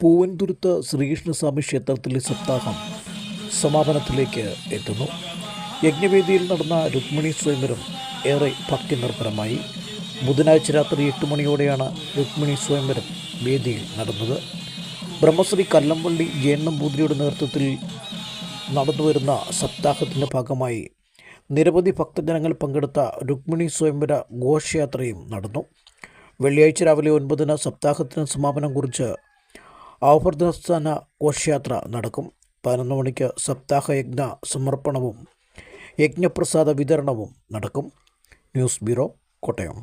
പൂവൻതുരുത്ത് ശ്രീകൃഷ്ണസ്വാമി ക്ഷേത്രത്തിലെ സപ്താഹം സമാപനത്തിലേക്ക് എത്തുന്നു. യജ്ഞവേദിയിൽ നടന്ന രുക്മിണി സ്വയംവരം ഏറെ ഭക്തി നിർഭരമായി ബുധനാഴ്ച രാത്രി എട്ട് മണിയോടെയാണ് രുക്മിണി സ്വയംവരം വേദിയിൽ നടന്നത്. ബ്രഹ്മശ്രീ കല്ലമ്പള്ളി ജയൻ നമ്പൂതിരിയുടെ നേതൃത്വത്തിൽ നടന്നുവരുന്ന സപ്താഹത്തിന്റെ ഭാഗമായി നിരവധി ഭക്തജനങ്ങൾ പങ്കെടുത്ത രുക്മിണി സ്വയംവര ഘോഷയാത്രയും നടന്നു. വെള്ളിയാഴ്ച രാവിലെ ഒൻപതിന് സപ്താഹത്തിന് സമാപനം കുറിച്ച് ആവർത്തനസ്ഥാന ഘോഷയാത്ര നടക്കും. പതിനൊന്ന് മണിക്ക് സപ്താഹ യജ്ഞ സമർപ്പണവും യജ്ഞപ്രസാദ വിതരണവും നടക്കും. News bureau Kottayam.